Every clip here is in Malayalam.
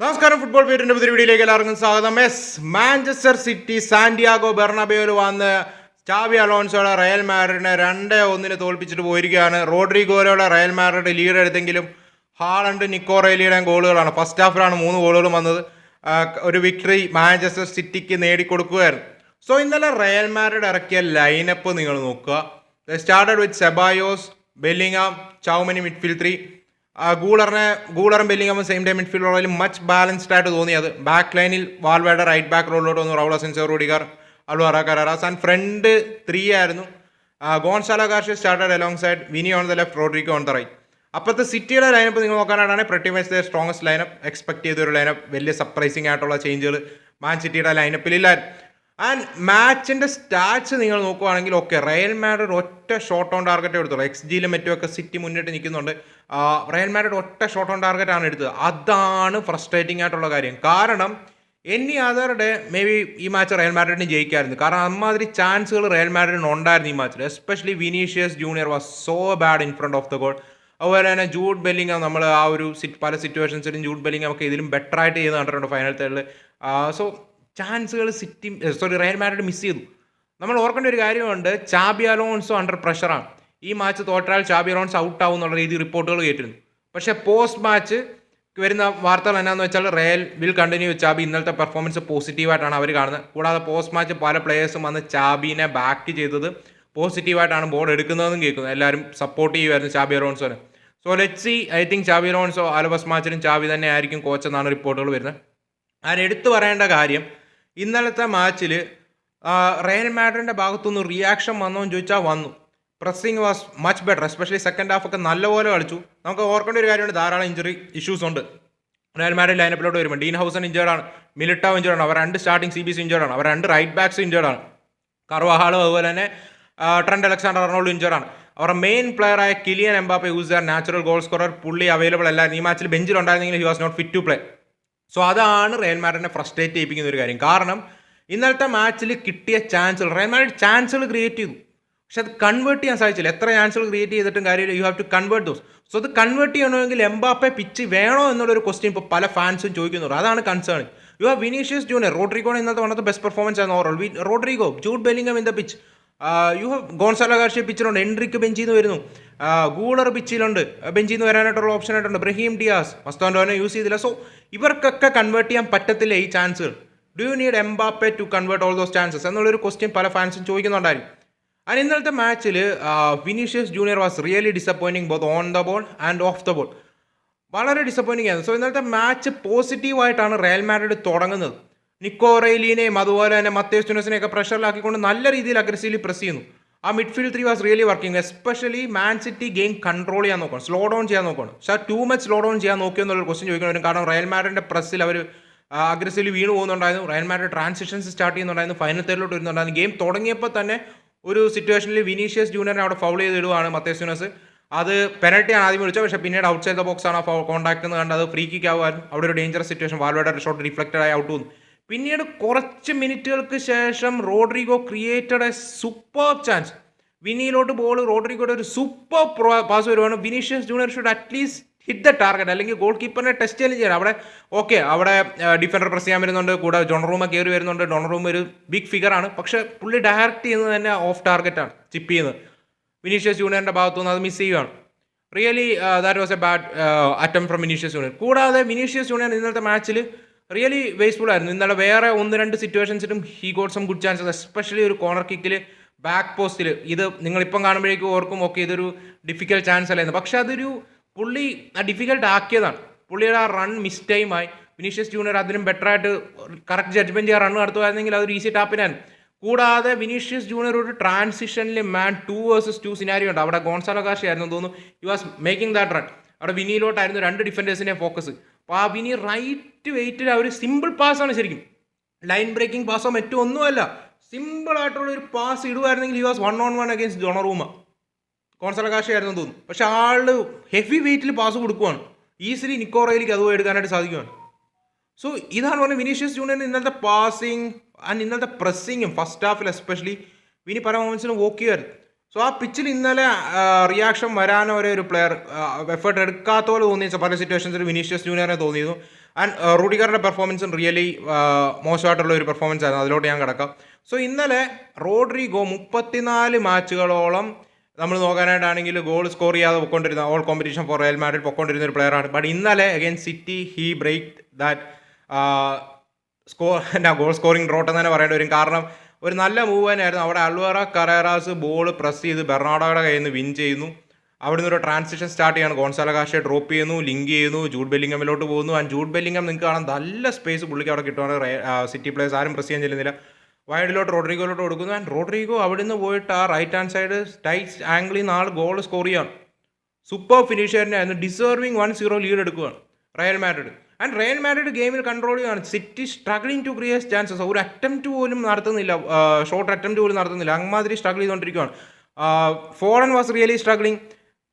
നമസ്കാരം ഫുട്ബോൾ പേരിന്റെ പുതിയ വീഡിയോയിലേക്ക് എല്ലാവർക്കും സ്വാഗതം. എസ് മാഞ്ചസ്റ്റർ സിറ്റി സാന്റിയാഗോ ബെർണബയോയിൽ വന്ന് ചാവി അലോൺസോയുടെ റയൽ മാഡ്രിഡിനെ രണ്ട് ഒന്നിന് തോൽപ്പിച്ചിട്ട് പോയിരിക്കുകയാണ്. റോഡ്രിഗോയുടെ റയൽ മാഡ്രിഡ് ലീഡ് എടുത്തെങ്കിലും ഹാളണ്ട് നിക്കോറേലിയുടെയും ഗോളുകളാണ്. ഫസ്റ്റ് ഹാഫിലാണ് മൂന്ന് ഗോളുകളും വന്നത്. ഒരു വിക്ടറി മാഞ്ചസ്റ്റർ സിറ്റിക്ക് നേടിക്കൊടുക്കുകയായിരുന്നു. സോ ഇന്നലെ റയൽ മാഡ്രിഡ് ഇറക്കിയ ലൈനപ്പ് നിങ്ങൾ നോക്കുക. Started with Ceballos Bellingham Tchouameni midfield three ഗൂളറിനെ ഗൂളറും ബെല്ലിങ്ങും സെയിം ടൈം മിഡ്ഫീൽഡ് റോളിൽ മച്ച് ബാലൻസ്ഡ് ആയിട്ട് തോന്നിയത് ബാക്ക് ലൈനിൽ വാൽവേഡ റൈറ്റ് ബാക്ക് റോളിലോട്ട് വന്നു. Raul Asencio Rudiger Alvaro Carreras and front three ആയിരുന്നു. Gonzalo Garcia started alongside Vini on the left Rodrygo on the right അപ്പോഴത്തെ സിറ്റിയുടെ ലൈനപ്പ് നിങ്ങൾ നോക്കാനായിട്ടാണ് pretty much the strongest lineup expect ചെയ്തൊരു ലൈനപ്പ് വലിയ സർപ്രൈസിംഗ് ആയിട്ടുള്ള ചേഞ്ചുകൾ മാൻ സിറ്റിയുടെ ലൈനപ്പിലില്ലായിരുന്നു ആൻഡ് മാച്ചിന്റെ സ്റ്റാറ്റ്സ് നിങ്ങൾ നോക്കുവാണെങ്കിൽ ഓക്കെ റയൽ മാഡ്രിഡ് ഒറ്റ ഷോട്ട് ഓൺ ടാർഗറ്റ് എടുത്തുള്ളൂ. എക്സ് ജിയിലും മറ്റുമൊക്കെ സിറ്റി മുന്നിട്ട് നിൽക്കുന്നുണ്ട്. റയൽ മാഡ്രിഡ് ഒറ്റ ഷോട്ട് ഓൺ ടാർഗറ്റ് ആണ് എടുത്തത്. അതാണ് ഫ്രസ്ട്രേറ്റിംഗ് ആയിട്ടുള്ള കാര്യം. കാരണം any other day may be ഈ മാച്ച് റയൽ മാഡ്രിഡിന് ജയിക്കായിരുന്നു. കാരണം അമ്മാതിരി ചാൻസുകൾ റയൽ മാഡ്രിഡിന് ഉണ്ടായിരുന്നു ഈ മാച്ചിൽ especially Vinicius Junior was so bad in front of the goal അതുപോലെ തന്നെ ജൂഡ് ബെല്ലിംഗ് നമ്മൾ ആ ഒരു സിറ്റ് പല സിറ്റുവേഷൻസിലും ജൂഡ് ബെല്ലിംഗ് ഒക്കെ ഇതിലും ബെറ്റർ ആയിട്ട് ചെയ്യുന്ന കണ്ടിട്ടുണ്ട് ഫൈനൽ തേർഡിൽ so ചാൻസുകൾ City sorry Real Madrid miss ചെയ്തു. നമ്മൾ ഓർക്കേണ്ട ഒരു കാര്യമുണ്ട് ചാബി അലോൺസോ അണ്ടർ പ്രഷറാണ് ഈ മാച്ച് തോറ്റാൽ ചാബി അലോൺസ് ഔട്ട് ആവും എന്നുള്ള രീതി റിപ്പോർട്ടുകൾ കേട്ടിരുന്നു. പക്ഷേ പോസ്റ്റ് മാച്ച് വരുന്ന വാർത്തകൾ എന്നാന്ന് വെച്ചാൽ റയൽ വിൽ കണ്ടിന്യൂ ചാബി ഇന്നലത്തെ പെർഫോമൻസ് പോസിറ്റീവായിട്ടാണ് അവർ കാണുന്നത്. കൂടാതെ പോസ്റ്റ് മാച്ച് പല പ്ലേയേഴ്സും വന്ന് ചാബിനെ ബാക്ക് ചെയ്തത് പോസിറ്റീവായിട്ടാണ് ബോർഡ് എടുക്കുന്നതെന്നും കേൾക്കുന്നത് എല്ലാവരും സപ്പോർട്ട് ചെയ്യുമായിരുന്നു Xabi അലോൺസോനെ. So let see I think Xabi Alonso ആലബസ് മാച്ചിനും ചാബി തന്നെ ആയിരിക്കും കോച്ച് എന്നാണ് റിപ്പോർട്ടുകൾ വരുന്നത്. ഞാൻ എടുത്തു പറയേണ്ട കാര്യം ഇന്നലത്തെ മാച്ചിൽ റയൽ മാഡറിന്റെ ഭാഗത്തുനിന്ന് റിയാക്ഷൻ വന്നോ എന്ന് ചോദിച്ചാൽ വന്നു. Pressing was much better especially second half ഒക്കെ നല്ലപോലെ കളിച്ചു. നമുക്ക് ഓർക്കേണ്ട ഒരു കാര്യമുണ്ട് ധാരാളം ഇഞ്ചുറി ഇഷ്യൂസ് ഉണ്ട്. റയൽ മാഡ്രിഡ് ലൈനപ്പിലോട്ട് വരുമ്പോൾ ഡീൻ ഹൗസൺ ഇഞ്ചേർഡ് ആണ് മിലിട്ടാവ് ഇഞ്ചേർഡ് ആണ് അവർ രണ്ട് starting C B C injured ആണ് അവർ രണ്ട് റൈറ്റ് ബാക്സ് ഇഞ്ചേർഡ് ആണ്. കർവാഹാളും അതുപോലെ തന്നെ ട്രെൻഡ് അലക്സാണ്ടർ അർണോൾഡ് ഇഞ്ചേർഡ് ആണ്. അവരുടെ മെയിൻ പ്ലെയർ ആയ Kylian Mbappe who's their natural goal scorer പുള്ളി അവൈലബിൾ അല്ല. ഈ മാച്ചിൽ ബെഞ്ചിൽ ഉണ്ടായിരുന്നെങ്കിൽ he was not fit to play so അതാണ് റയൽ മാഡ്രിഡിനെ ഫ്രസ്ട്രേറ്റ് ചെയ്യിപ്പിക്കുന്ന ഒരു കാര്യം. കാരണം ഇന്നലത്തെ മാച്ചിൽ കിട്ടിയ ചാൻസുകൾ റയൽ മാഡ്രിഡ് ചാൻസുകൾ ക്രിയേറ്റ് ചെയ്തു. പക്ഷെ അത് കൺവേർട്ട് ചെയ്യാൻ സാധിച്ചില്ല. എത്ര ചാൻസുകൾ ക്രിയേറ്റ് ചെയ്തിട്ടും കാര്യമില്ല. You have to convert those so അത് കൺവേർട്ട് ചെയ്യണമെങ്കിൽ എംബാപ്പെ പിച്ച് വേണോ എന്നുള്ളൊരു ക്വസ്റ്റ്യൻ ഇപ്പോൾ പല ഫാൻസും ചോദിക്കുന്നുണ്ട്. അതാണ് concern you have Vinicius Junior റോഡ്രിഗോണ് ഇന്നത്തെ ദ ബെസ്റ്റ് പെർഫോമൻസ് ആയിരുന്നു overall Rodrygo Jude Bellingham in the pitch you have Gonzalo Garcia പിച്ചിലുണ്ട് എൻട്രിക്ക് ബെഞ്ചിൽ നിന്ന് വരുന്നു. ഗൂളർ പിച്ചിലുണ്ട്. ബെഞ്ചിൽ നിന്ന് വരാനായിട്ടുള്ള ഓപ്ഷൻ ആയിട്ടുണ്ട്. ബ്രഹീം ഡിയാസ് മസ്തോൻഡോനെ യൂസ് ചെയ്തില്ല. സോ ഇവർക്കൊക്കെ കൺവേർട്ട് ചെയ്യാൻ പറ്റത്തില്ല ഈ ചാൻസുകൾ do you need Mbappe to convert all those chances എന്നുള്ളൊരു ക്വസ്റ്റ്യൻ പല ഫാൻസും ചോദിക്കുന്നുണ്ടായിരുന്നു ആൻഡ് ഇന്നലത്തെ മാച്ചിൽ Vinicius Junior was really disappointing both on the ball and off the ball വളരെ ഡിസപ്പോയിന്റിംഗ് ആയിരുന്നു. സോ ഇന്നലത്തെ മാച്ച് പോസിറ്റീവായിട്ടാണ് റയൽ മാഡ്രിഡ് തുടങ്ങുന്നത്. നിക്കോ റെയിലിനെയും അതുപോലെ തന്നെ മത്തേസ് ചുനസിനെയൊക്കെ പ്രഷറിലാക്കിക്കൊണ്ട് നല്ല രീതിയിൽ അഗ്രസീവ്ലി പ്രസ് ചെയ്യുന്നു. ആ midfield three was really working especially Man City game control ചെയ്യാൻ നോക്കണം സ്ലോ ഡൗൺ ചെയ്യാൻ നോക്കണം. പക്ഷേ ടു മച്ച് സ്ലോ ഡൗൺ ചെയ്യാൻ നോക്കിയോ എന്നുള്ളൊരു ക്വസ്റ്റ്യൻ ചോദിക്കണം കാരണം റയൽ മാഡ്രിഡിന്റെ പ്രസ്സിൽ അവർ അഗ്രസീവ്ലി വീണ് പോകുന്നുണ്ടായിരുന്നു. റയൽ മാഡ്രിഡ് ട്രാൻസിഷൻസ് സ്റ്റാർട്ട് ചെയ്യുന്നുണ്ടായിരുന്നു ഫൈനൽ തേർഡിലോട്ട് വരുന്നുണ്ടായിരുന്നു. ഗെയിം തുടങ്ങിയപ്പോൾ തന്നെ ഒരു സിറ്റുവേഷനിൽ വിനീഷ്യസ് ജൂനിയറിനെ അവിടെ ഫൗൾ ചെയ്ത് ഇടുവാണ് മത്തേസ്യൂനസ് അത് പെനൽറ്റിയാണ് ആദ്യം വിളിച്ചത് പക്ഷേ പിന്നീട് ഔട്ട് സൈഡ് ദ ബോക്സ് ആണ് ആ കോൺടാക്ട് എന്ന് കണ്ട് അത് ഫ്രീ കിക്ക് ആവുമായിരുന്നു. അവിടെ ഒരു dangerous situation Valverde shot reflected ആയി ഔട്ട് വന്നു. പിന്നീട് കുറച്ച് മിനിറ്റുകൾക്ക് ശേഷം Rodrygo created a super chance വിനിയിലോട്ട് ball റോഡ്രിഗോയുടെ ഒരു സൂപ്പർ പാസ് വരുവാണ്. Vinicius Junior should at least hit the target അല്ലെങ്കിൽ ഗോൾ കീപ്പറിനെ ടെസ്റ്റ് ചെയ്യാൻ ചെയ്യണം. അവിടെ ഓക്കെ അവിടെ ഡിഫൻഡർ പ്രസ് ചെയ്യാൻ വരുന്നുണ്ട്. കൂടെ ജോൺ റൂമ കയറി വരുന്നുണ്ട്. റൂം ഒരു ബിഗ് ഫിഗർ ആണ്. പക്ഷേ പുള്ളി ഡയറക്റ്റ് ചെയ്യുന്നത് തന്നെ ഓഫ് ടാർഗറ്റാണ് ചിപ്പ് ചെയ്യുന്നത്. വിനീഷ്യസ് ജൂനിയറിന്റെ ഭാഗത്തു നിന്ന് അത് മിസ് ചെയ്യുകയാണ് really that was a bad attempt from Vinicius Junior. കൂടാതെ വിനീഷ്യസ് ജൂനിയർ ഇന്നത്തെ മാച്ചിൽ റിയലി വേസ്റ്റ്ഫുൾ ആയിരുന്നു. ഇന്നലെ വേറെ ഒന്ന് രണ്ട് സിറ്റുവേഷൻസിലും he got some good chances especially ഒരു കോർണർ കിക്കിൽ ബാക്ക് പോസ്റ്റിൽ ഇത് നിങ്ങളിപ്പം കാണുമ്പോഴേക്കും ഓർക്കും ഓക്കെ ഇതൊരു ഡിഫിക്കൽട്ട് ചാൻസ് അല്ലായിരുന്നു. പക്ഷേ അതൊരു പുള്ളി ആ ഡിഫിക്കൽട്ട് ആക്കിയതാണ്. പുള്ളിയുടെ ആ റൺ മിസ് ടൈമായി വിനീഷ്യസ് ജൂനിയർ അതിലും ബെറ്റർ ആയിട്ട് കറക്റ്റ് ജഡ്ജ്മെന്റ് ചെയ്യാൻ റൺ നടത്തുമായിരുന്നെങ്കിൽ അതൊരു ഈസി ടാപ്പിനായിരുന്നു കൂടാതെ വിനീഷ്യസ് ജൂനിയർ ഒരു ട്രാൻസിഷനിൽ man two versus two scenario ഉണ്ട്. അവിടെ ഗോൺസാലോ കാഷി ആയിരുന്നു തോന്നുന്നു. You was making that run അവിടെ വിനിയിലോട്ടായിരുന്നു രണ്ട് ഡിഫൻഡേഴ്സിന്റെ ഫോക്കസ് അപ്പോൾ ആ വിനി റൈറ്റ് വെയിറ്റിൽ ഒരു സിമ്പിൾ ആണ് ശരിക്കും. ലൈൻ ബ്രേക്കിംഗ് പാസോ മറ്റോ ഒന്നുമല്ല സിമ്പിൾ ആയിട്ടുള്ള ഒരു pass ഇടുവായിരുന്നെങ്കിൽ he was one on one against ജോണറൂമ കോൺസലകാശയായിരുന്നു തോന്നുന്നു. പക്ഷെ ആൾ ഹെവി വെയിറ്റിൽ പാസ് കൊടുക്കുവാണ്. ഈസിലി നിക്കോറയിലേക്ക് അതുപോലെ എടുക്കാനായിട്ട് സാധിക്കുവാണ്. സോ ഇതാണ് പറഞ്ഞത് വിനീഷ്യസ് ജൂനിയറിന് ഇന്നലത്തെ പാസിങ് ആൻഡ് ഇന്നലത്തെ പ്രസ്സിങ്ങും ഫസ്റ്റ് ഹാഫിൽ എസ്പെഷ്യലി വിനി പല മൊമെൻസിനും വോക്ക് ചെയ്യുമായിരുന്നു സോ ആ പിച്ചിൽ ഇന്നലെ റിയാക്ഷൻ വരാനോ ഒരു പ്ലെയർ എഫേർട്ട് എടുക്കാത്ത പോലെ തോന്നിയ പല സിറ്റുവേഷൻസിൽ വിനീഷ്യസ് ജൂനിയറിനെ തോന്നിയിരുന്നു. ആൻഡ് റൂഡിഗറിന്റെ പെർഫോമൻസും റിയലി മോശമായിട്ടുള്ള ഒരു പെർഫോമൻസ് ആയിരുന്നു. അതിലോട്ട് ഞാൻ കിടക്കാം. സോ ഇന്നലെ റോഡ്രിഗോ മുപ്പത്തിനാല് മാച്ചുകളോളം നമ്മൾ നോക്കാനായിട്ടാണെങ്കിൽ ഗോൾ സ്കോർ ചെയ്യാതെ പൊക്കൊണ്ടിരുന്ന all competition for Real Madrid പൊക്കൊണ്ടിരുന്ന ഒരു പ്ലെയറാണ് ബട്ട് ഇന്നലെ again City he break that score എന്നാ ഗോൾ സ്കോറിംഗ് ഡ്രോട്ട് എന്ന് തന്നെ പറയേണ്ടി വരും. കാരണം ഒരു നല്ല മൂവ് തന്നെയായിരുന്നു. അവിടെ അൽവറ കറേറാസ് ബോൾ പ്രസ് ചെയ്ത് ബെർണാഡോയുടെ കയ്യിൽ നിന്ന് വിൻ ചെയ്യുന്നു. അവിടെ നിന്ന് ഒരു ട്രാൻസിഷൻ സ്റ്റാർട്ട് ചെയ്യാണ്. ഗോൺസാല കാശയെ ഡ്രോപ്പ് ചെയ്യുന്നു ലിങ്ക് ചെയ്യുന്നു ജൂഡ് ബെല്ലിംഗമിലോട്ട് പോകുന്നു. ആൻഡ് ജൂഡ് ബെല്ലിംഗം നിങ്ങൾക്ക് കാണാൻ നല്ല സ്പേസ് പുള്ളിക്ക് അവിടെ കിട്ടുവാണ്. സിറ്റി പ്ലേയേഴ്സ് ആരും പ്രസ് ചെയ്യാൻ ചെല്ലുന്നില്ല. വൈഡിലോട്ട് റോഡ്രിഗോയിലോട്ട് കൊടുക്കുന്നു. ആൻഡ് റോഡ്രിഗോ അവിടെ നിന്ന് പോയിട്ട് ആ റൈറ്റ് ഹാൻഡ് സൈഡ് ടൈറ്റ് ആംഗിളിൽ നിന്ന് ആൾ ഗോൾ സ്കോർ ചെയ്യാണ്. സൂപ്പർ ഫിനിഷറിനായിരുന്നു ഡിസേർവിങ് വൺ സീറോ ലീഡ് എടുക്കുകയാണ് Real Madrid. And Real Madrid ഗെയിമിൽ കൺട്രോൾ ചെയ്യുകയാണ്. City struggling to create chances ഒരു അറ്റംപ്റ്റ് പോലും നടത്തുന്നില്ല. ഷോർട്ട് അറ്റംപ്റ്റ് പോലും നടത്തുന്നില്ല. അങ്ങമാതിരി സ്ട്രഗിൾ ചെയ്തുകൊണ്ടിരിക്കുകയാണ്. Foden was really struggling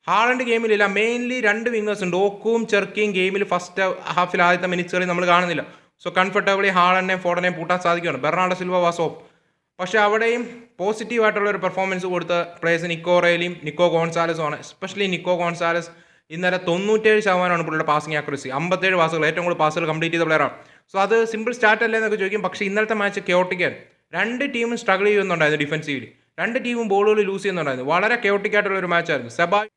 Haaland ഗെയിമിലില്ല mainly രണ്ട് വിങ്ങേഴ്സ് ഉണ്ട്. ഓക്കും ചെർക്കിയും ഗെയിമിൽ ഫസ്റ്റ് ഹാഫിൽ ആദ്യത്തെ മിനിറ്റ്സുകളിൽ നമ്മൾ കാണുന്നില്ല. സോ കംഫർട്ടബിളി ഹാളനെയും ഫോർഡനെയും പൂട്ടാൻ സാധിക്കുകയാണ്. ബെർണാഡോ സിൽവ വാസ് ഓഫ് പക്ഷേ അവിടെയും പോസിറ്റീവായിട്ടുള്ള ഒരു പെർഫോമൻസ് കൊടുത്ത പ്ലേയേഴ്സ് നിക്കോ റേലിയും നിക്കോ ഗോൺസാലസും ആണ്. എസ്പെഷ്യലി നിക്കോ ഗോൺസാലസ് ഇന്നലെ തൊണ്ണൂറ്റേഴ് ശതമാനമാണ് പുള്ളിയുടെ പാസിംഗ് ആക്യുറസി അമ്പത്തേഴ് പാസുകൾ ഏറ്റവും കൂടുതൽ പാസുകൾ കംപ്ലീറ്റ് ചെയ്ത പ്ലെയറാണ് സോ അത് സിമ്പിൾ സ്റ്റാർട്ട് അല്ലേ എന്നൊക്കെ ചോദിക്കും. പക്ഷേ ഇന്നലത്തെ മാച്ച് കെയോട്ടിക്കാൻ രണ്ട് ടീമും സ്ട്രഗിൾ ചെയ്യുന്നുണ്ടായിരുന്നു ഡിഫൻസീവിൽ രണ്ട് ടീമും ബോളുകൾ ലൂസ് ചെയ്യുന്നുണ്ടായിരുന്നു. വളരെ കെയോട്ടിക്കായിട്ടുള്ള ഒരു മാച്ചായിരുന്നു സെബായ്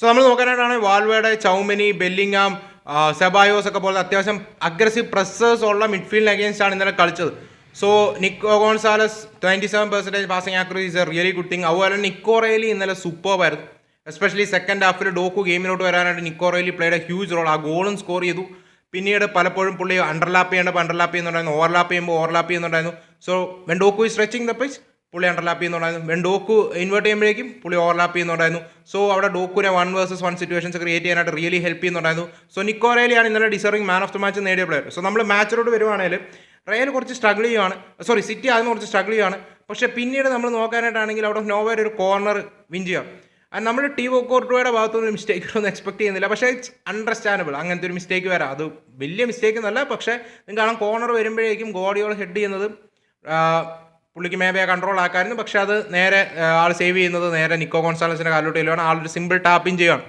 സോ നമ്മൾ നോക്കാനായിട്ടാണ് വാൽവേഡ് ചൗമിനി ബെല്ലിങ്ങാം സെബായോസ് ഒക്കെ പോലെ അത്യാവശ്യം അഗ്രസീവ് പ്രസ്സേഴ്സ് ഉള്ള മിഡ്ഫീൽഡിന് അഗേൻസ്റ്റ് ആണ് ഇന്നലെ കളിച്ചത്. So Nico Gonzalez twenty seven percentage passing accuracy is a really good thing അതുപോലെ തന്നെ നിക്കോ റേലി ഇന്നലെ സൂപ്പർബായിരുന്നു എസ്പെഷ്യലി സെക്കൻഡ് ഹാഫിൽ ഡോക്കു ഗെയിമിലോട്ട് വരാനായിട്ട് നിക്കോ പ്ലേഡ് പ്ലേയുടെ ഹ്യൂജ് റോൾ ആ ഗോളും സ്കോർ ചെയ്തു. പിന്നീട് പലപ്പോഴും പുള്ളി അണ്ടർലാപ്പ് ചെയ്യേണ്ടപ്പോൾ അണ്ടർലാപ്പ് ചെയ്യുന്നുണ്ടായിരുന്നു. ഓവർലാപ്പ് ചെയ്യുമ്പോൾ ഓവർലാപ്പ് ചെയ്യുന്നുണ്ടായിരുന്നു. സോ വെൻ ഡോക്കു ഈ സ്ട്രെച്ചിങ് ദ പിച്ച് പുള്ളി അണ്ടർലാപ്പ് ചെയ്യുന്നുണ്ടായിരുന്നു. വെൻ ഡോക്കു ഇൻവേർട്ട് ചെയ്യുമ്പോഴേക്കും പുള്ളി ഓവർലാപ്പ് ചെയ്യുന്നുണ്ടായിരുന്നു. സോ അവിടെ ഡോക്കുനെ one versus one situations create ചെയ്യാനായിട്ട് റിയലി ഹെൽപ്പ് ചെയ്യുന്നുണ്ടായിരുന്നു. സോ നിക്കോ റേലിയാണ് ഇന്നലെ deserving man of the match നേടിയ പ്ലെയർ സോ നമ്മൾ മാച്ചിലോട്ട് വരുവാണെങ്കിൽ റയൽ കുറച്ച് സ്ട്രഗിൾ ചെയ്യുവാണ്. സോറി സിറ്റി ആദ്യം കുറച്ച് സ്ട്രഗിൾ ചെയ്യുവാണ്. പക്ഷേ പിന്നീട് നമ്മൾ നോക്കാനായിട്ടാണെങ്കിൽ അവിടെ നോവർ ഒരു കോർണർ വിൻ ചെയ്യാം. നമ്മൾ ടി കോർട്ടോയുടെ ഭാഗത്തുനിന്ന് മിസ്റ്റേക്ക് ഒന്നും എക്സ്പെക്ട് ചെയ്യുന്നില്ല. പക്ഷേ ഇറ്റ്സ് അണ്ടർസ്റ്റാൻഡബിൾ അങ്ങനത്തെ ഒരു മിസ്റ്റേക്ക് വരാം അത് വലിയ മിസ്റ്റേക്ക് എന്നല്ല പക്ഷേ നിങ്ങൾക്ക് കാണാം കോർണർ വരുമ്പോഴേക്കും ഗോഡിയോൾ ഹെഡ് ചെയ്യുന്നത് പുള്ളിക്ക് മേബയെ കൺട്രോൾ ആക്കായിരുന്നു. പക്ഷേ അത് നേരെ ആൾ സേവ് ചെയ്യുന്നത് നേരെ നിക്കോ കോൺസാലസിന്റെ കാലോട്ട് ചെല്ലുവാണ്. ആളൊരു സിമ്പിൾ ടാപ്പിംഗ് ചെയ്യുകയാണ്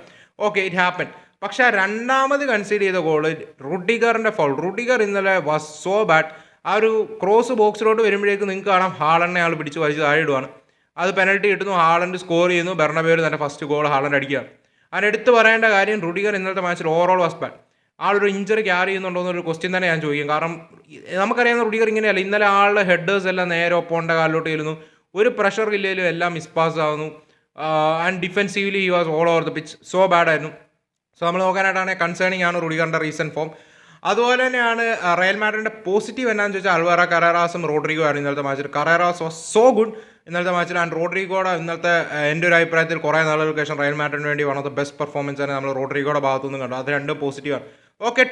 ഓക്കെ ഇറ്റ് ഹാപ്പൻ പക്ഷേ രണ്ടാമത് കൺസീഡ് ചെയ്ത ഗോൾ റുഡിഗറിന്റെ ഫൗൾ റുഡിഗർ ഇന്നലെ വാസ് സോ ബാഡ് ആ ഒരു ക്രോസ് ബോക്സിലോട്ട് വരുമ്പോഴേക്കും നിങ്ങൾക്ക് കാണാം. ഹാളെണ്ണ ആൾ പിടിച്ച് വലിച്ച് താഴെ ഇടുവാണ്. അത് പെനൽറ്റി കിട്ടുന്നു ഹാളൻഡ് സ്കോർ ചെയ്യുന്നു ബെർണബേര് തന്നെ ഫസ്റ്റ് ഗോൾ ഹാളൻഡ് അടിക്കുക. അതിന് എടുത്തു പറയേണ്ട കാര്യം റുഡിഗർ ഇന്നത്തെ മാച്ചിൽ ഓവറോൾ വാസ് ബാഡ് ആളൊരു ഇഞ്ചറി ക്യാരി ചെയ്യുന്നുണ്ടോ എന്നൊരു ക്വസ്റ്റ്യൻ തന്നെ ഞാൻ ചോദിക്കും. കാരണം നമുക്കറിയാവുന്ന റുഡിഗർ ഇങ്ങനെയല്ല. ഇന്നലെ ആളുടെ ഹെഡേഴ്സ് എല്ലാം നേരെ ഒപ്പോണ്ട കാലിലോട്ട് ചെല്ലുന്നു. ഒരു പ്രഷർ ഇല്ലെങ്കിലും എല്ലാം മിസ്പാസ് ആവുന്നു. And defensively he was all over the pitch so bad ആയിരുന്നു. സോ നമ്മൾ നോക്കാനായിട്ടാണ് കൺസേണിംഗ് ആണ് റുഡിഗറിന്റെ റീസെന്റ് ഫോം അതുപോലെ തന്നെയാണ് റയൽ മാഡ്രിഡിന്റെ പോസിറ്റീവ് എന്നാന്ന് ചോദിച്ചാൽ അൽവാറ കറേറാസും റോഡ്രിഗോ ആയിരുന്നു ഇന്നലത്തെ മാച്ചിൽ കറേറാസ് വാസ് സോ ഗുഡ് ഇന്നലത്തെ മാച്ചിൽ ആൻഡ് റോഡ്രിഗോയുടെ ഇന്നലത്തെ ആ, എന്റെ ഒരു അഭിപ്രായത്തിൽ കുറേ നാളുകൾക്ക് ശേഷം റയൽ മാഡ്രിഡിന് വേണ്ടി one of the best performance ആണ് നമ്മൾ റോഡ്രിഗോയുടെ ഭാഗത്തു നിന്ന് കണ്ടു. അത് രണ്ടും പോസിറ്റീവാണ് ഓക്കെ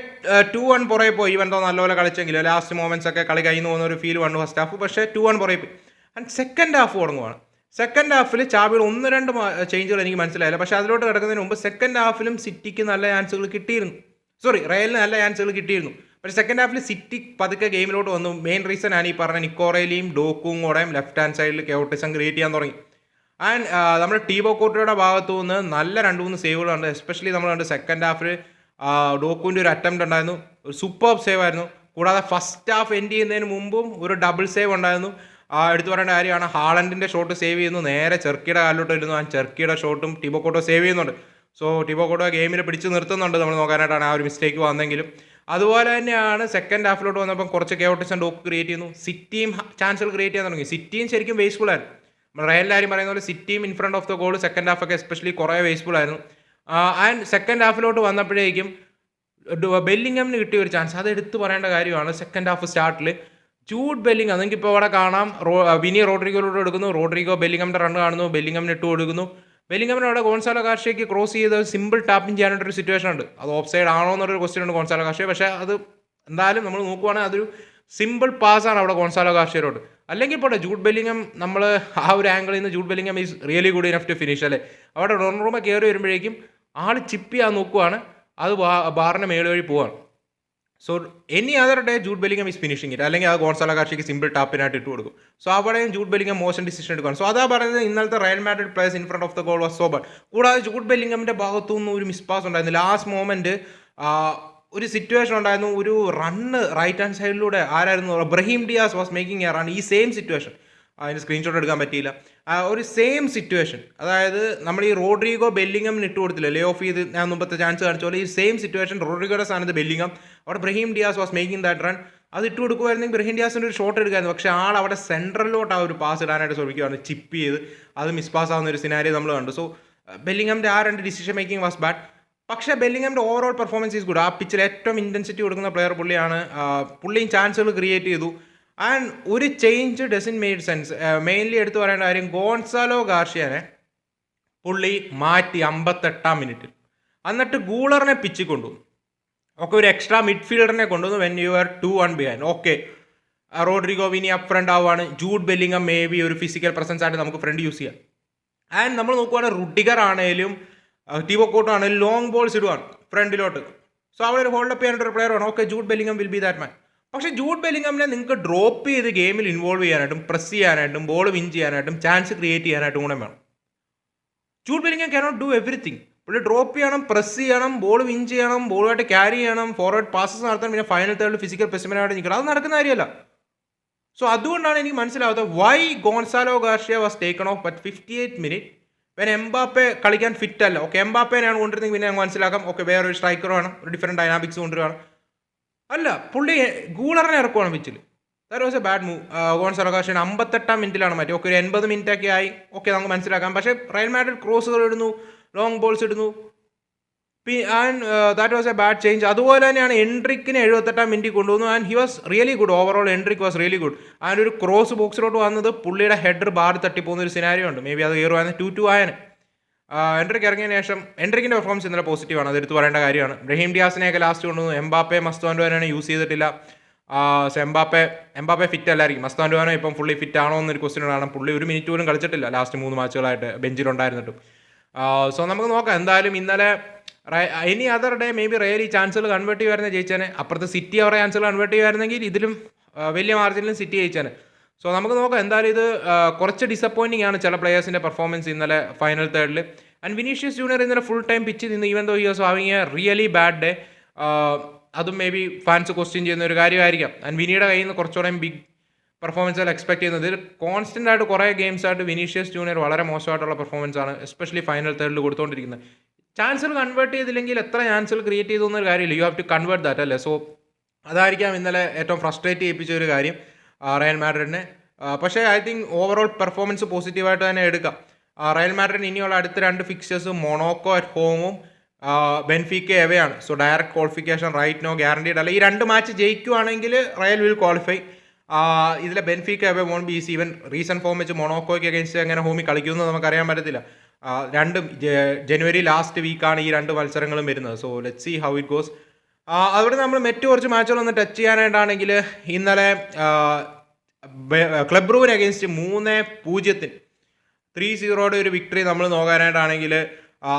ടു വൺ പുറകെ പോയി. ഇവൻ തോ നല്ലപോലെ കളിച്ചെങ്കിലും ലാസ്റ്റ് മൊമെന്റ്സ് ഒക്കെ കളി കഴിഞ്ഞു പോകുന്ന ഒരു ഫീൽ വന്നു ഫസ്റ്റ് ഹാഫ് പക്ഷേ ടു വൺ പുറകെ പോയി. ആൻഡ് സെക്കൻഡ് ഹാഫ് തുടങ്ങുവാണ്. സെക്കൻഡ് ഹാഫിൽ ചാബികൾ ഒന്ന് രണ്ട് ചേഞ്ചുകൾ എനിക്ക് മനസ്സിലായില്ല. പക്ഷേ അതിലോട്ട് കിടക്കുന്നതിന് മുമ്പ് സെക്കൻഡ് ഹാഫിലും സിറ്റിക്ക് നല്ല ചാൻസുകൾ കിട്ടിയിരുന്നു. സോറി റയലിന് നല്ല ചാൻസുകൾ കിട്ടിയിരുന്നു. പക്ഷേ സെക്കൻഡ് ഹാഫിൽ സിറ്റി പതുക്കെ ഗെയിമിലോട്ട് വന്നു. മെയിൻ റീസൺ ആണ് ഈ പറഞ്ഞ നിക്കോറയിലെയും ഡോക്കും കൂടെയും ലെഫ്റ്റ് ഹാൻഡ് സൈഡിൽ കെയോട്ടിസം ക്രിയേറ്റ് ചെയ്യാൻ തുടങ്ങി. ആൻഡ് നമ്മുടെ ടീബോ കോട്ടയുടെ ഭാഗത്തു നിന്ന് നല്ല രണ്ട് മൂന്ന് സേവുകളുണ്ട് എസ്പെഷ്യലി നമ്മൾ കണ്ട് സെക്കൻഡ് ഹാഫിൽ ഡോക്കുവിന്റെ ഒരു അറ്റംപ്റ്റ് ഉണ്ടായിരുന്നു. ഒരു സൂപ്പർ സേവ് ആയിരുന്നു. കൂടാതെ ഫസ്റ്റ് ഹാഫ് എൻഡ് ചെയ്യുന്നതിന് മുമ്പും ഒരു ഡബിൾ സേവ് ഉണ്ടായിരുന്നു. എടുത്തു പറയേണ്ട കാര്യമാണ് ഹാളൻഡിന്റെ ഷോട്ട് സേവ് ചെയ്യുന്നു. നേരെ ചെർക്കിയുടെ കാലിലോട്ട് വരുന്നു. ആ ചെർക്കിയുടെ ഷോട്ടും ടിബോ കോട്ടോ സേവ് ചെയ്യുന്നുണ്ട്. സോ ടിബോ കോട്ടോ ഗെയിമിൽ പിടിച്ച് നിർത്തുന്നുണ്ട്. നമ്മൾ നോക്കാനായിട്ടാണ് ആ ഒരു മിസ്റ്റേക്ക് വന്നെങ്കിലും. അതുപോലെ തന്നെയാണ് സെക്കൻഡ് ഹാഫിലോട്ട് വന്നപ്പം കുറച്ച് കെയോട്ടിസം ഡോക്ക് ക്രിയേറ്റ് ചെയ്യുന്നു. സിറ്റിയും ചാൻസുകൾ ക്രിയേറ്റ് ചെയ്യാൻ തുടങ്ങി. സിറ്റിയും ശരിക്കും വേസ്റ്റ്ഫുൾ ആയിരുന്നു. റയലിലാരും പറയുന്ന പോലെ സിറ്റിയും in front of the goal second ഹാഫൊക്കെ especially കുറേ വേസ്റ്റ്ഫുൾ ആയിരുന്നു. ആൻഡ് സെക്കൻഡ് ഹാഫിലോട്ട് വന്നപ്പോഴേക്കും ബെല്ലിംഗമിന് കിട്ടിയ ഒരു ചാൻസ് അത് എടുത്തു പറയേണ്ട കാര്യമാണ് സെക്കൻഡ് ഹാഫ് സ്റ്റാർട്ടിൽ ജൂഡ് ബെല്ലിംഗ് നിങ്ങൾക്ക് ഇപ്പോൾ അവിടെ കാണാം. റോ വിനി റോഡ്രിഗോയിലൂടെ എടുക്കുന്നു. റോഡ്രിഗോ ബെല്ലിംഗമിന്റെ റൺ കാണുന്നു. ബെല്ലിംഗമിന് ഇട്ട് കൊടുക്കുന്നു ബെല്ലിംഗമിന് അവിടെ ഗോൺസാലോ കാർഷയ്ക്ക് ക്രോസ് ചെയ്ത് സിമ്പിൾ ടാപ്പിംഗ് ചെയ്യാനായിട്ടൊരു സിറ്റുവേഷൻ ഉണ്ട്. അത് ഓഫ് സൈഡ് ആണോ എന്നൊരു ക്വസ്റ്റ്യൻ ഉണ്ട് ഗോൺസാലോ കാർഷയ പക്ഷേ അത് എന്തായാലും നമ്മൾ നോക്കുവാണെങ്കിൽ അതൊരു സിമ്പിൾ പാസ്സാണ് അവിടെ ഗോൺസാലോ കാർഷയോട് അല്ലെങ്കിൽ പോട്ടെ ജൂഡ് ബെല്ലിംഗം നമ്മൾ ആ ഒരു ആംഗിളിൽ നിന്ന് Jude Bellingham is really good enough to finish അല്ലേ? അവിടെ റൺ റൂമ കയറി വരുമ്പോഴേക്കും ആൾ ചിപ്പ് ചെയ്യാൻ നോക്കുവാണ്. അത് ബാറിന്റെ വഴി പോവാണ്. So any other day Jude Bellingham is finishing it അല്ലെങ്കിൽ ആ ഗോൺസാല കാർഷിക്ക് സിമ്പിൾ ടാപ്പിനായിട്ട് ഇട്ട് കൊടുക്കും. സോ അവിടെയും ജൂഡ് ബെലിംഗം മോശം ഡിസിഷൻ എടുക്കുകയാണ്. സോ അതാ പറയുന്നത് ഇന്നലത്തെ Real Madrid players in front of the goal was so but കൂടാതെ ജൂഡ് ബെല്ലിംഗമിന്റെ ഭാഗത്തു നിന്ന് ഒരു മിസ്പാസ് ഉണ്ടായിരുന്നു. ലാസ്റ്റ് മോമെന്റ് ഒരു സിറ്റുവേഷൻ ഉണ്ടായിരുന്നു. ഒരു റണ്ണ് റൈറ്റ് ഹാൻഡ് സൈഡിലൂടെ ആരായിരുന്നു? Brahim Diaz was making a run ഈ സെയിം സിറ്റുവേഷൻ അതിന് സ്ക്രീൻഷോട്ട് എടുക്കാൻ പറ്റിയില്ല. ഒരു സെയിം സിറ്റുവേഷൻ അതായത് നമ്മൾ ഈ റോഡ്രിഗോ ബെല്ലിങ്ങം ഇട്ട് കൊടുത്തില്ല ലേ ഓഫ് ചെയ്ത് ഞാൻ മുമ്പത്തെ ചാൻസ് കാണിച്ച പോലെ ഈ സെയിം സിറ്റുവേഷൻ റോഡ്രിഗോയുടെ സ്ഥാനത്ത് ബെല്ലിങ്ങം അവിടെ Brahim Diaz was making that run അത് ഇട്ട് കൊടുക്കുമായിരുന്നെങ്കിൽ ബ്രഹീം ഡിയാസിന്റെ ഒരു ഷോട്ട് എടുക്കായിരുന്നു. പക്ഷേ ആൾ അവിടെ സെൻട്രലിലോട്ട് ആ ഒരു പാസ് ഇടാനായിട്ട് ശ്രമിക്കുകയാണ് ചിപ്പ് ചെയ്ത് അത് മിസ് പാസ് ആവുന്ന ഒരു സിനാരി നമ്മൾ കണ്ടു. സോ ബെല്ലിങ്ങമിന്റെ ആ രണ്ട് ഡിസിഷൻ മേക്കിംഗ് വാസ് ബാഡ് പക്ഷേ ബെല്ലിങ്ങമിന്റെ ഓവറോൾ പെർഫോമൻസ് ഈസ് ഗുഡ് ആ പിച്ചിൽ ഏറ്റവും ഇന്റൻസിറ്റി കൊടുക്കുന്ന പ്ലെയർ പുള്ളിയാണ് പുള്ളിയും ചാൻസുകൾ ക്രിയേറ്റ് ചെയ്തു. ആൻഡ് ഒരു change doesn't made sense mainly എടുത്തു പറയേണ്ട കാര്യം ഗോൺസാലോ ഗാർഷിയനെ പുള്ളി മാറ്റി അമ്പത്തെട്ടാം മിനിറ്റിൽ എന്നിട്ട് ഗൂളറിനെ പിച്ചിൽ കൊണ്ടുവന്നു. ഒക്കെ ഒരു എക്സ്ട്രാ മിഡ്ഫീൽഡറിനെ കൊണ്ടുവന്നു when you are two one behind okay Rodrigo Vini up front ആവുകയാണ് ജൂഡ് ബെല്ലിംഗം മേ ബി ഒരു ഫിസിക്കൽ പ്രസൻസ് ആയിട്ട് നമുക്ക് ഫ്രണ്ട് യൂസ് ചെയ്യാം. ആൻഡ് നമ്മൾ നോക്കുവാണെങ്കിൽ റുഡിഗർ ആണെങ്കിലും ടീവോക്കോട്ടും ആണെങ്കിലും ലോങ് ബോൾസ് ഇടുവാണ് ഫ്രണ്ടിലോട്ട് സോ അവിടെ ഒരു ഹോൾഡപ്പ് ചെയ്യാനായിട്ട് ഒരു പ്ലെയർ ആണ് okay Jude Bellingham will be that man പക്ഷേ ജൂഡ് ബെല്ലിങ്ങമിനെ നിങ്ങൾക്ക് ഡ്രോപ്പ് ചെയ്ത് ഗെയിമിൽ ഇൻവോൾവ് ചെയ്യാനായിട്ടും പ്രസ് ചെയ്യാനായിട്ടും ബോൾ വിൻ ചെയ്യാനായിട്ടും ചാൻസ് ക്രിയേറ്റ് ചെയ്യാനായിട്ടും കൂടെ വേണം. Jude Bellingham cannot do everything പുള്ളി ഡ്രോപ്പ് ചെയ്യണം പ്രസ് ചെയ്യണം ബോൾ വിൻ ചെയ്യണം ബോളുമായിട്ട് ക്യാരി ചെയ്യണം ഫോർവേഡ് പാസസ് നടത്തണം പിന്നെ ഫൈനൽ തേർഡിൽ ഫിസിക്കൽ പെസിമിനായിട്ട് നിൽക്കണം. അത് നടക്കുന്ന കാര്യമല്ല. സോ അതുകൊണ്ടാണ് എനിക്ക് മനസ്സിലാവാത്തത് why Gonzalo Garcia was taken off but fifty eight minute പിന്നെ എംബാപ്പെ കളിക്കാൻ ഫിറ്റ് അല്ല. ഓക്കെ എംബാപ്പേനെയാണ് കൊണ്ടിരുന്നെങ്കിൽ പിന്നെ ഞങ്ങൾ മനസ്സിലാക്കാം. ഓക്കെ വേറൊരു സ്ട്രൈക്കർ വേണം ഒരു ഡിഫറെന്റ് ഡൈനാമിക്സ് കൊണ്ടുവരികയാണ് അല്ല പുള്ളി ഗൂളറിനെ ഇറക്കുവാണ് പിച്ചിൽ that was a bad move Gonzalo ഗാർഷ്യൻ അമ്പത്തെട്ടാം മിനിറ്റിലാണ് മാറ്റി. ഓക്കെ ഒരു എൺപത് മിനിറ്റ് ഒക്കെ ആയി. ഓക്കെ നമുക്ക് മനസ്സിലാക്കാം. പക്ഷേ റയൽ മാഡ്രിഡ് ക്രോസുകൾ ഇടുന്നു ലോങ് ബോൾസ് ഇടുന്നു. P and that was a bad change അതുപോലെ തന്നെയാണ് എൻട്രിക്കിനെ എഴുപത്തെട്ടാം മിനിറ്റ് കൊണ്ടുവന്നു. And he was really good overall Endrick was really good and ഒരു ക്രോസ് ബോക്സിലോട്ട് വന്നത് പുള്ളിയുടെ ഹെഡർ ബാർ തട്ടിപ്പോകുന്ന ഒരു സിനാരിയോ ഉണ്ട്. മേ ബി അത് കയറുവാൻ ടു ടു ആയന്. എൻട്രിക്ക് ഇറങ്ങിയതിന് ശേഷം എൻട്രിക്കിന്റെ പെർഫോമൻസ് ഇന്നലെ പോസിറ്റീവാണ് അത് എടുത്ത് പറയേണ്ട കാര്യമാണ്. റഹീം ഡിയാസിനെയൊക്കെ ലാസ്റ്റ് കൊണ്ടുവന്നു എംബാപ്പെ മസ്തോൻഡോനാണ് യൂസ് ചെയ്തിട്ടില്ല. എംബാപ്പെ എംബാപ്പെ ഫിറ്റ് അല്ലായിരിക്കും. മസ്താൻഡോനോ ഇപ്പം ഫുള്ളി ഫിറ്റ് ആണോ എന്നൊരു ക്വസ്റ്റ്യൻ ആണ്. പുള്ളി ഒരു മിനിറ്റ് പോലും കളിച്ചിട്ടില്ല ലാസ്റ്റ് മൂന്ന് മാച്ചുകളായിട്ട് ബെഞ്ചിലുണ്ടായിരുന്നിട്ടും. സോ നമുക്ക് നോക്കാം. എന്തായാലും ഇന്നലെ any other day maybe really ചാൻസുകൾ convert ചെയ്യുമായിരുന്നു ജയിച്ചേനെ അപ്പുറത്ത് സിറ്റി അവരുടെ ചാൻസുകൾ കൺവേർട്ട് ചെയ്യുമായിരുന്നെങ്കിൽ ഇതിലും വലിയ മാർജിനിലും സിറ്റി ജയിച്ചേനെ സോ നമുക്ക് നോക്കാം. എന്തായാലും ഇത് കുറച്ച് ഡിസപ്പോയിന്റിംഗ് ആണ് ചില പ്ലേയേഴ്സിന്റെ പെർഫോമൻസ് ഇന്നലെ ഫൈനൽ തേർഡിൽ ആൻഡ് വിനീഷ്യസ് ജൂനിയർ ഇന്നലെ ഫുൾ ടൈം പിച്ച് നിന്ന് even though he was having a really bad day അതും മേ ബി ഫാൻസ് ക്വസ്റ്റ്യൻ ചെയ്യുന്ന ഒരു കാര്യമായിരിക്കാം. ആൻഡ് വിനിയുടെ കയ്യിൽ നിന്ന് കുറച്ചുകൂടെ ബിഗ് പെർഫോമൻസുകൾ എക്സ്പെക്ട് ചെയ്യുന്നത്. ഇതിൽ കോൺസ്റ്റന്റ് ആയിട്ട് കുറേ ഗെയിംസ് ആയിട്ട് വിനീഷ്യസ് ജൂനിയർ വളരെ മോശമായിട്ടുള്ള പെർഫോമൻസ് ആണ് എസ്പെഷ്യലി ഫൈനൽ തേർഡിൽ കൊടുത്തുകൊണ്ടിരിക്കുന്നത് ചാൻസുകൾ കൺവേർട്ട് ചെയ്തില്ലെങ്കിൽ എത്ര ചാൻസുകൾ ക്രിയേറ്റ് ചെയ്തു എന്നൊരു കാര്യമില്ല. You have to convert that അല്ലേ? സോ അതായിരിക്കാം ഇന്നലെ ഏറ്റവും ഫ്രസ്ട്രേറ്റ് ചെയ്യിപ്പിച്ച ഒരു കാര്യം. റയൽ മാഡ്രിഡിനെ. പക്ഷേ ഐ തിങ്ക് ഓവറോൾ പെർഫോമൻസ് പോസിറ്റീവായിട്ട് തന്നെ എടുക്കാം. റയൽ മാഡ്രിഡിന് ഇനിയുള്ള അടുത്ത രണ്ട് ഫിക്സേഴ്സ് മൊണോക്കോ അറ്റ് ഹോമും Benfica എവയാണ്. So direct qualification right no guaranteed അല്ല. ഈ രണ്ട് മാച്ച് ജയിക്കുവാണെങ്കിൽ റയൽ വിൽ ക്വാളിഫൈ. ഇതിലെ Benfica away won't be is even recent form വെച്ച് മൊണോക്കോയ്ക്ക് അഗേൻസ്റ്റ് എങ്ങനെ ഹോമി കളിക്കുമെന്ന് നമുക്കറിയാൻ പറ്റത്തില്ല. രണ്ടും ജനുവരി ലാസ്റ്റ് വീക്കാണ് ഈ രണ്ട് മത്സരങ്ങളും വരുന്നത്. So let see how it goes അവിടെ നമ്മൾ മറ്റു കുറച്ച് മാച്ചുകൾ ഒന്ന് ടച്ച് ചെയ്യാനായിട്ടാണെങ്കിൽ ഇന്നലെ ക്ലബ് റൂവിന് അഗേൻസ്റ്റ് മൂന്ന് പൂജ്യത്തിന് ത്രീ സീറോയുടെ ഒരു വിക്ടറി നമ്മൾ നോക്കാനായിട്ടാണെങ്കിൽ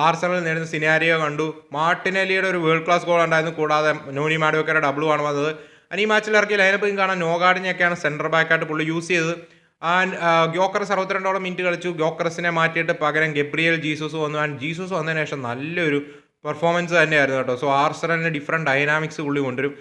ആർസണൽ നേടുന്ന സിനാരിയോ കണ്ടു. മാർട്ടിനലിയുടെ ഒരു വേൾഡ് ക്ലാസ് ഗോൾ ഉണ്ടായിരുന്നു. കൂടാതെ നോനി മാഡോക്കയുടെ ആണ് വന്നത്. അനി ഈ മാച്ചിൽ ഇറക്കിയ ലൈനപ്പും കാണാൻ നോഗാർഡിനെയൊക്കെയാണ് സെന്റർ ബാക്കായിട്ട് പുള്ളി യൂസ് ചെയ്തത്. ആൻഡ് ഗ്യോക്കറസ് അറുപത്തിരണ്ടോളം മിനിറ്റ് കളിച്ചു. ഗ്യോക്കറസിനെ മാറ്റിയിട്ട് പകരം ഗബ്രിയൽ ജീസസ് വന്നു. ആൻഡ് ജീസസ് വന്നതിന് ശേഷം നല്ലൊരു പെർഫോമൻസ് തന്നെയായിരുന്നു കേട്ടോ. സോ ആർസണലിന് ഡിഫറെന്റ് ഡൈനാമിക്സ് പുള്ളി കൊണ്ടുവരും.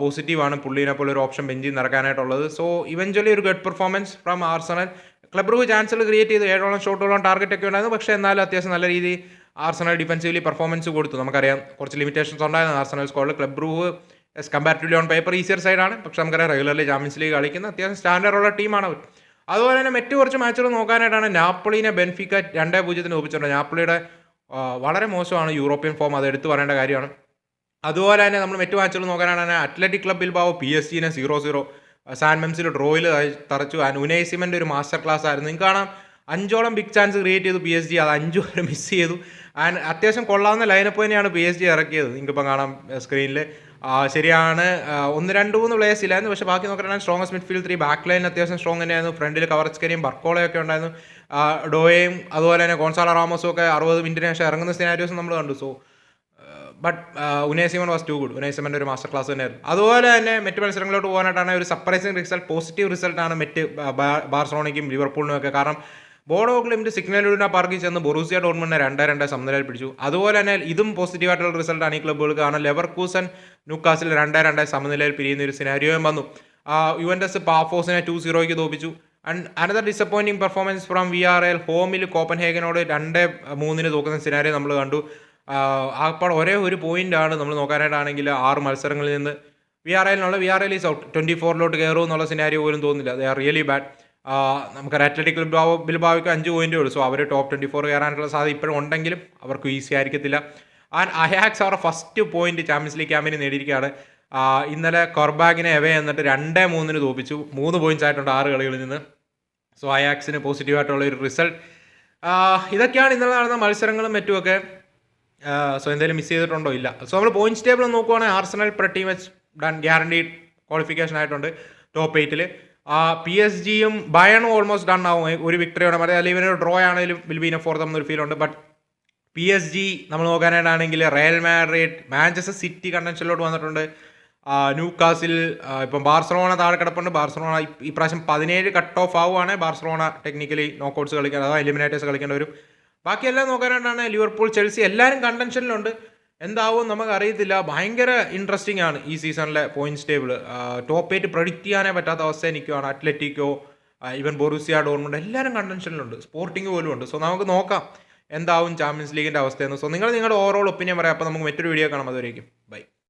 പോസിറ്റീവാണ് പുള്ളിനെ പോലെ ഒരു ഓപ്ഷൻ ബെഞ്ചിൽ നടക്കാനായിട്ടുള്ളത്. സോ ഇവഞ്ച്വലി ഒരു good performance from Arsenal club room chancel create ചെയ്ത് ഏഴോളം ഷോട്ടോളം ടാർഗറ്റ് ഒക്കെ ഉണ്ടായിരുന്നു. പക്ഷേ എന്നാലും അത്യാവശ്യം നല്ല രീതിയിൽ ആർസണൽ ഡിഫൻസീവ്ലി പെർഫോമൻസ് കൊടുത്തു. നമുക്കറിയാം കുറച്ച് ലിമിറ്റേഷൻസ് ഉണ്ടായിരുന്നു Arsenal club room is comparatively on paper easier സൈഡാണ് പക്ഷെ നമുക്കറിയാം റെഗുലർലി ചാമ്പ്യൻസ് ലീഗ് കളിക്കുന്ന അത്യാവശ്യം സ്റ്റാൻഡേർഡ് ഉള്ള ടീമാണ് അവർ അതുപോലെ തന്നെ മറ്റു കുറച്ച് മാച്ചുകൾ നോക്കാനായിട്ടാണ് നാപ്പിളിനെ ബെൻഫിക്ക രണ്ടേ പൂജ്യത്തിന് ഒപ്പിച്ചിട്ടുണ്ട്. നാപ്പിളിയുടെ വളരെ മോശമാണ് യൂറോപ്യൻ ഫോം. അത് എടുത്തു പറയേണ്ട കാര്യമാണ്. അതുപോലെ തന്നെ നമ്മൾ മറ്റു മാച്ചുകൾ നോക്കാനാണെങ്കിൽ അത്ലറ്റിക് ക്ലബിൽ ബാവോ പി എസ് ജിനെ സീറോ സീറോ സാൻ മെംസിൽ ഡ്രോയിൽ തറച്ചു. ഉനൈസിമന്റെ ഒരു മാസ്റ്റർ ക്ലാസ് ആയിരുന്നു. നിങ്ങൾക്ക് കാണാം. അഞ്ചോളം ബിഗ് ചാൻസ് ക്രിയേറ്റ് ചെയ്തു പി എസ് ജി അത് അഞ്ചു വരെ മിസ് ചെയ്തു. ആൻഡ് അത്യാവശ്യം കൊള്ളാവുന്ന ലൈനപ്പ് തന്നെയാണ് പി എസ് ജി ഇറക്കിയത്. നിങ്ങൾക്കിപ്പം കാണാം സ്ക്രീനിൽ ശരിയാണ്. ഒന്ന് രണ്ട് മൂന്ന് പ്ലേയേഴ്സ് ഇല്ലായിരുന്നു. പക്ഷേ ബാക്കി നോക്കുകയാണെങ്കിൽ strong midfield three back line അത്യാവശ്യം സ്ട്രോങ് തന്നെയായിരുന്നു. ഫ്രണ്ടിൽ കവർസ്കരിയും ബർക്കോളയൊക്കെ ഉണ്ടായിരുന്നു. ഡോയയും അതുപോലെ തന്നെ ഗോൺസാള റാമോസും ഒക്കെ അറുപത് മിനിറ്റിന് ശേഷം ഇറങ്ങുന്ന സിനാരിയോസ് നമ്മൾ കണ്ടു. So but Unai Simon was too good ഉനൈസിമന്റെ ഒരു മാസ്റ്റർ ക്ലാസ് തന്നെയായിരുന്നു. അതുപോലെ തന്നെ മെറ്റ് മത്സരങ്ങളിലോട്ട് പോകാനായിട്ടാണ് ഒരു സർപ്രൈസിങ് റിസൾട്ട് പോസിറ്റീവ് റിസൾട്ടാണ് മെറ്റ് ബാർസലോണയ്ക്കും ലിവർപൂളിനും ഒക്കെ. കാരണം ബോഡോ ഗ്ലിംറ്റ് സിഗ്നലൂരിന പാർക്കിൽ ചെന്ന് ബൊറൂസിയ ഡോർമെന്റിനെ രണ്ട് രണ്ട് സമനിലയിൽ പിടിച്ചു. അതുപോലെ തന്നെ ഇതും പോസിറ്റീവ് പോസിറ്റീവായിട്ടുള്ള റിസൾട്ടാണ് ഈ ക്ലബ്ബുകൾക്ക് കാരണം ലെവർകൂസൻ ന്യൂക്കാസിൽ രണ്ട് രണ്ട് സമനിലയിൽ പിരിയുന്ന ഒരു സിനാരിയോയും വന്നു. യുവൻഡസ് പാഫോസിനെ ടു സീറോയ്ക്ക് തോപ്പിച്ചു. Another disappointing performance from Villarreal ഹോമിൽ കോപ്പൻഹേഗനോട് രണ്ട് മൂന്നിന് തോക്കുന്ന സിനാരി നമ്മൾ കണ്ടു. അപ്പോൾ ഒരേ ഒരു പോയിന്റ് ആണ് നമ്മൾ നോക്കാനായിട്ടാണെങ്കിൽ ആറ് മത്സരങ്ങളിൽ നിന്ന്. വി ആർ എല്ലിനുള്ള V R L is out twenty ഫോറിലോട്ട് കയറും എന്നുള്ള സിനാരി പോലും തോന്നുന്നില്ല. ദേ ആർ റിയലി ബാഡ് നമുക്ക് അത്ലറ്റിക് ബിൽബാവോ ബിൽബാവോയ്ക്ക് അഞ്ച് പോയിന്റ് ഉള്ളൂ. സോ അവർ ടോപ്പ് ട്വന്റി ഫോർ കയറാനുള്ള സാധ്യത ഇപ്പോഴും ഉണ്ടെങ്കിലും അവർക്ക് ഈസി ആയിരിക്കത്തില്ല. ആൻഡ് അയാക്സ് അവരുടെ ഫസ്റ്റ് പോയിന്റ് ചാമ്പ്യൻസ് ലീഗ് ക്യാമ്പിന് നേടിയിരിക്കുകയാണ്. ഇന്നലെ കൊർബാഗിനെ എവേ എന്നിട്ട് രണ്ടേ മൂന്നിന് തോപ്പിച്ചു. മൂന്ന് പോയിന്റ്സ് ആയിട്ടുണ്ട് ആറ് കളികളിൽ നിന്ന്. സോ അയാക്സിന് പോസിറ്റീവായിട്ടുള്ള ഒരു റിസൾട്ട് ഇതൊക്കെയാണ് ഇന്നലെ നടന്ന മത്സരങ്ങളും മറ്റുമൊക്കെ. സോ എന്തെങ്കിലും മിസ് ചെയ്തിട്ടുണ്ടോ? ഇല്ല. സോ നമ്മൾ പോയിന്റ്സ് ടേബിൾ നോക്കുവാണെങ്കിൽ Arsenal pretty much done guaranteed qualification ആയിട്ടുണ്ട് ടോപ്പ് എയ്റ്റിൽ പി എസ് ജിയും ബയണും ഓൾമോസ്റ്റ് ഡൺ ആവും. ഒരു വിക്ടറിയോടെ മറ്റേ അല്ലെങ്കിൽ ഇവനൊരു ഡ്രോ ആണെങ്കിലും വിൽ ബി ബീന ഫോർ എന്നൊരു ഫീൽ ഉണ്ട്. ബട്ട് പി എസ് ജി നമ്മൾ നോക്കാനായിട്ടാണെങ്കിൽ റയൽ മാഡ്രിഡ് മാഞ്ചസ്റ്റർ സിറ്റി കണ്ടൻഷനിലോട്ട് വന്നിട്ടുണ്ട്. ന്യൂ കാസിൽ ഇപ്പം ബാർസലോണ താഴെ കിടപ്പുണ്ട്. ബാർസലോണ ഈ- പ്രാവശ്യം പതിനേഴ് കട്ട് ഓഫ് ആവുകയാണ് ബാർസലോണ ടെക്നിക്കലി നോക്കൗട്ട്സ് കളിക്കാൻ അഥവാ എലിമിനേറ്റേഴ്സ് കളിക്കേണ്ടി വരും ബാക്കിയെല്ലാം നോക്കാനായിട്ടാണ് ലിവർപൂൾ ചെൽസി എല്ലാവരും കണ്ടൻഷനിലുണ്ട് എന്താവും നമുക്ക് അറിയത്തില്ല ഭയങ്കര ഇൻട്രസ്റ്റിംഗ് ആണ് ഈ സീസണിലെ points table top eight predict ചെയ്യാനേ പറ്റാത്ത അവസ്ഥയിൽ നിൽക്കുകയാണ് അത്ലറ്റിക്കോ ഈവൻ ബൊറൂസിയ ഡോർമുണ്ട് എല്ലാവരും കണ്ടൻഷനിലുണ്ട് സ്പോർട്ടിംഗ് പോലും ഉണ്ട്. സോ നമുക്ക് നോക്കാം. എന്താവും ചാമ്പ്യൻസ് ലീഗിന്റെ അവസ്ഥയെന്ന്. സോ നിങ്ങൾ നിങ്ങളുടെ ഓവറോൾ ഒപ്പീനിയൻ പറയാം. അപ്പോൾ നമുക്ക് മറ്റൊരു വീഡിയോ കാണാം. അതുവരേക്കും. ബൈ